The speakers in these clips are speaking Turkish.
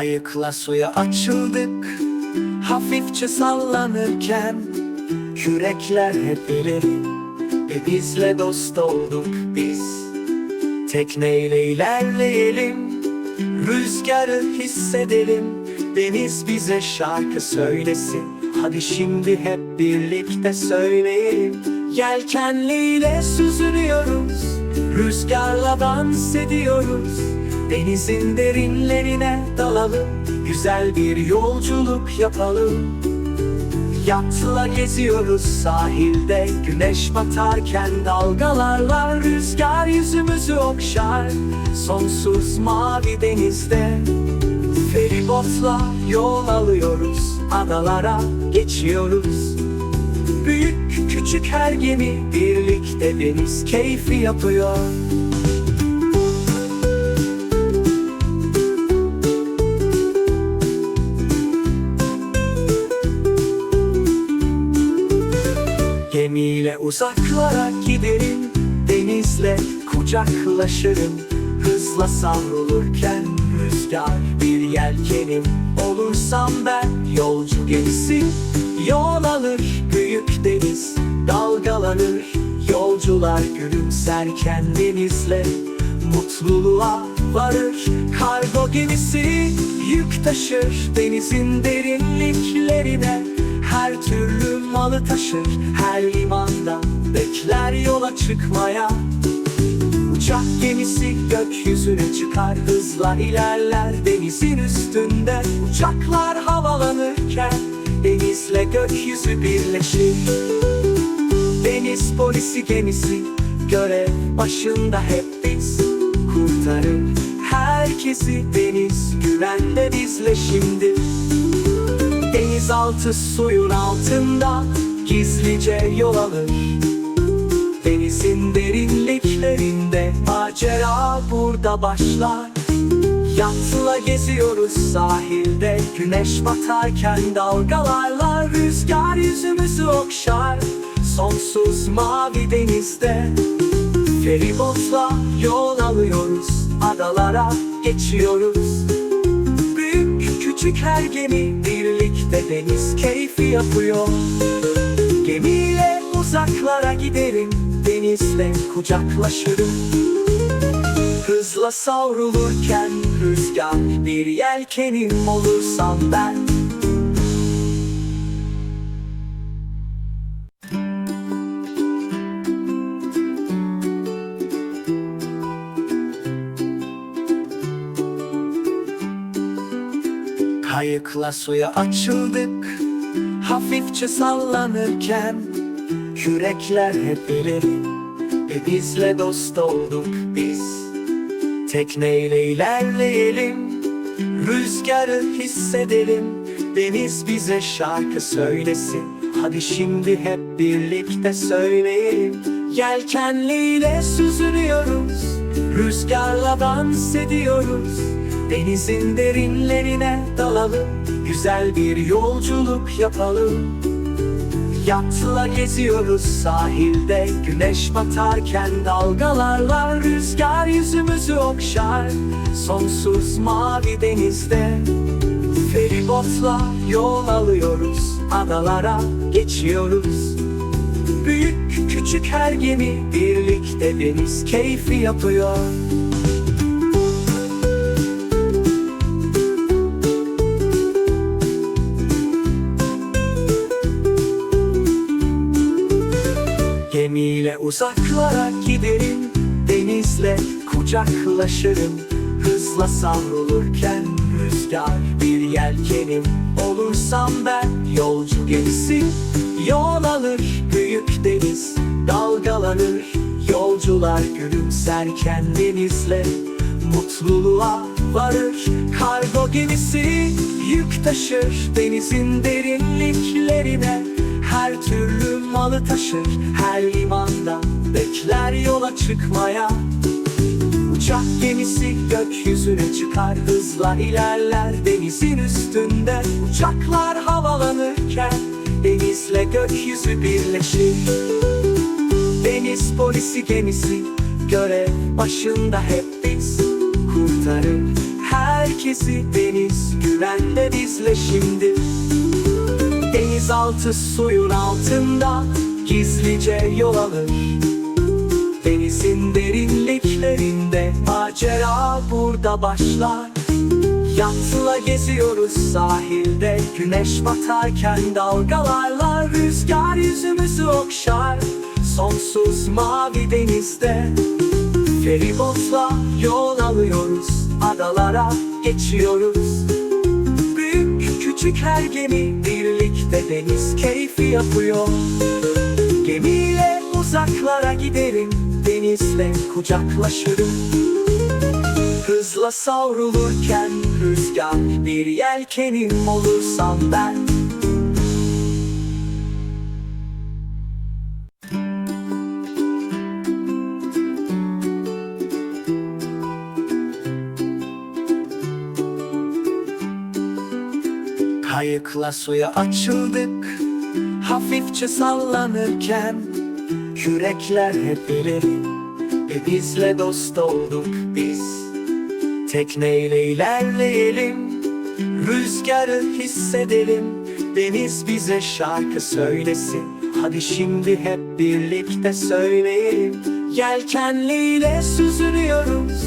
Kayıkla suya açıldık Hafifçe sallanırken Kürekler hep ileri Ve bizle dost olduk biz. Tekneyle ilerleyelim Rüzgarı hissedelim Deniz bize şarkı söylesin. Hadi şimdi hep birlikte söyleyelim. Yelkenliyle süzülüyoruz Rüzgarla dans ediyoruz Denizin derinlerine dalalım Güzel bir yolculuk yapalım. Yatla geziyoruz sahilde Güneş batarken dalgalarla Rüzgar yüzümüzü okşar. Sonsuz mavi denizde Feribotla yol alıyoruz Adalara geçiyoruz. Büyük küçük her gemi Birlikte deniz keyfi yapıyor uzaklara giderim Denizle kucaklaşırım. Hızla savrulurken rüzgar bir yelkenim. Olursam ben yolcu gemisi Yol alır büyük deniz. Dalgalanır yolcular gülümserken denizle Mutluluğa varır kargo gemisi Yük taşır denizin derinliklerine Her türlü malı taşır her limanda Bekler yola çıkmaya. Uçak gemisi gökyüzüne çıkar Hızla ilerler denizin üstünde. Uçaklar havalanırken Denizle gökyüzü birleşir. Deniz polisi gemisi Görev başında hep biz. Kurtarır herkesi Deniz güvende bizle şimdi Denizaltı suyun altında Gizlice yol alır. Denizin derinliklerinde Macera burada başlar. Yatla geziyoruz sahilde Güneş batarken dalgalarla Rüzgar yüzümüzü okşar. Sonsuz mavi denizde Feribotla yol alıyoruz Adalara geçiyoruz. Büyük küçük her gemi Birlikte deniz keyfi yapıyor. Gemiyle uzaklara giderim Denizle kucaklaşırım. Hızla savrulurken rüzgar Bir yelkenim olursam ben Kayıkla suya açıldık Hafifçe sallanırken Kürekler hep ileri Ve bizle dost olduk biz. Tekneyle ilerleyelim Rüzgarı hissedelim Deniz bize şarkı söylesin. Hadi şimdi hep birlikte söyleyelim. Yelkenliyle süzülüyoruz Rüzgarla dans ediyoruz. Denizin derinlerine dalalım Güzel bir yolculuk yapalım. Yatla geziyoruz sahilde Güneş batarken dalgalarla Rüzgar yüzümüzü okşar. Sonsuz mavi denizde Feribotla yol alıyoruz Adalara geçiyoruz. Büyük küçük her gemi Birlikte deniz keyfi yapıyor uzaklara giderim Denizle kucaklaşırım. Hızla savrulurken rüzgar bir yelkenim. Olursam ben yolcu gemisi Yol alır büyük deniz. Dalgalanır yolcular gülümserken denizle Mutluluğa varır kargo gemisi Yük taşır denizin derinliklerine her türlü malı taşır her limanda Bekler yola çıkmaya. Uçak gemisi gökyüzüne çıkar Hızla ilerler denizin üstünde. Uçaklar havalanırken Denizle gökyüzü birleşir. Deniz polisi gemisi Görev başında hep biz. Kurtarır herkesi deniz güvende bizle şimdi Denizaltı suyun altında gizlice yol alır. Denizin derinliklerinde macera burada başlar. Yatla geziyoruz sahilde Güneş batarken dalgalarla Rüzgar yüzümüzü okşar. Sonsuz mavi denizde Feribotla yol alıyoruz Adalara geçiyoruz. Büyük küçük her gemi Birlikte deniz keyfi yapıyor. Gemiyle uzaklara giderim Denizle kucaklaşırım. Hızla savrulurken rüzgar Bir yelkenim olursam ben Kayıkla suya açıldık Hafifçe sallanırken Yürekler hep ileri Ve bizle dost olduk biz. Tekneyle ilerleyelim Rüzgarı hissedelim Deniz bize şarkı söylesin. Hadi şimdi hep birlikte söyleyelim. Yelkenliyle süzülüyoruz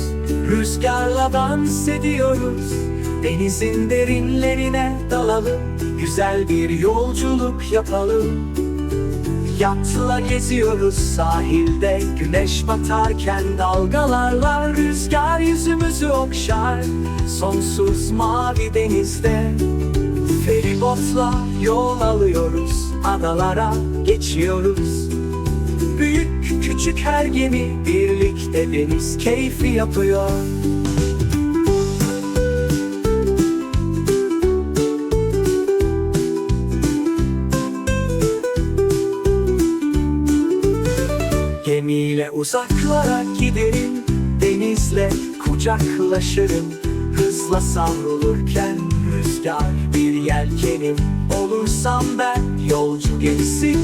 Rüzgarla dans ediyoruz Denizin derinlerine dalalım Güzel bir yolculuk yapalım. Yatla geziyoruz sahilde Güneş batarken dalgalarla Rüzgar yüzümüzü okşar. Sonsuz mavi denizde Feribotla yol alıyoruz Adalara geçiyoruz. Büyük küçük her gemi Birlikte deniz keyfi yapıyor Gemiyle uzaklara giderim Denizle kucaklaşırım. Hızla savrulurken rüzgar bir yelkenim. Olursam ben yolcu gemisi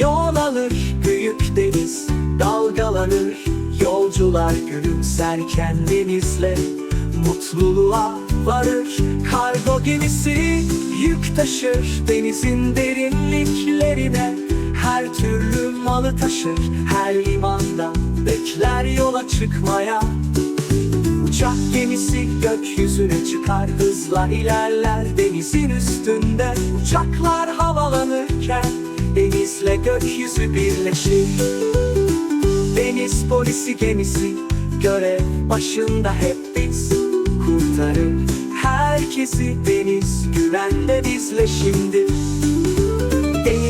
Yol alır büyük deniz. Dalgalanır yolcular gülümserken denizle Mutluluğa varır kargo gemisi Yük taşır denizin derinliklerine. Her türlü malı taşır her limanda. Bekler yola çıkmaya. Uçak gemisi gökyüzüne çıkar Hızla ilerler denizin üstünde. Uçaklar havalanırken Denizle gökyüzü birleşir. Deniz polisi gemisi Görev başında hep biz. Kurtarır herkesi deniz Güvende bizle şimdi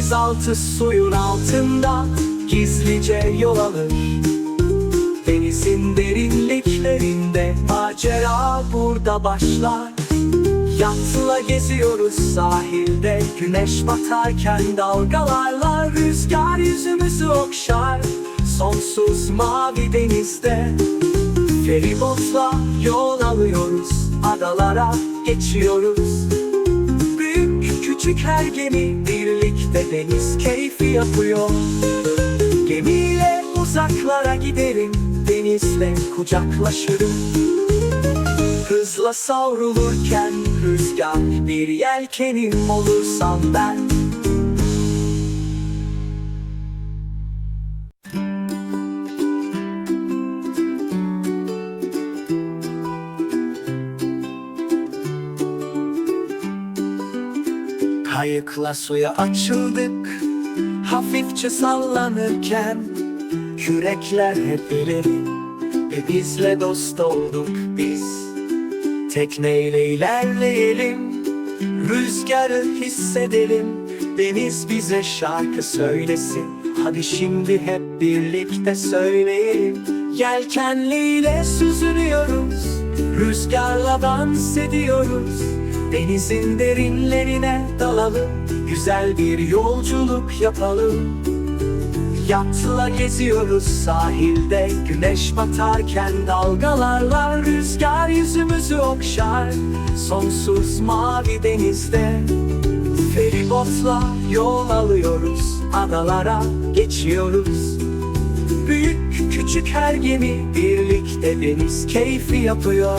Denizaltı suyun altında gizlice yol alır. Denizin derinliklerinde macera burada başlar. Yatla geziyoruz sahilde Güneş batarken dalgalarla Rüzgar yüzümüzü okşar. Sonsuz mavi denizde Feribotla yol alıyoruz Adalara geçiyoruz. Büyük küçük her gemi birlikte deniz keyfi yapıyor. Gemiyle uzaklara giderim Denizle kucaklaşırım. Hızla savrulurken rüzgar Bir yelkenim olursam ben Kayıkla suya açıldık Hafifçe sallanırken Yürekler hep ileri Ve bizle dost olduk biz. Tekneyle ilerleyelim Rüzgarı hissedelim Deniz bize şarkı söylesin. Hadi şimdi hep birlikte söyleyelim. Yelkenliyle süzülüyoruz Rüzgarla dans ediyoruz Denizin derinlerine dalalım Güzel bir yolculuk yapalım. Yatla geziyoruz sahilde Güneş batarken dalgalarla Rüzgar yüzümüzü okşar. Sonsuz mavi denizde Feribotla yol alıyoruz Adalara geçiyoruz. Büyük küçük her gemi Birlikte deniz keyfi yapıyor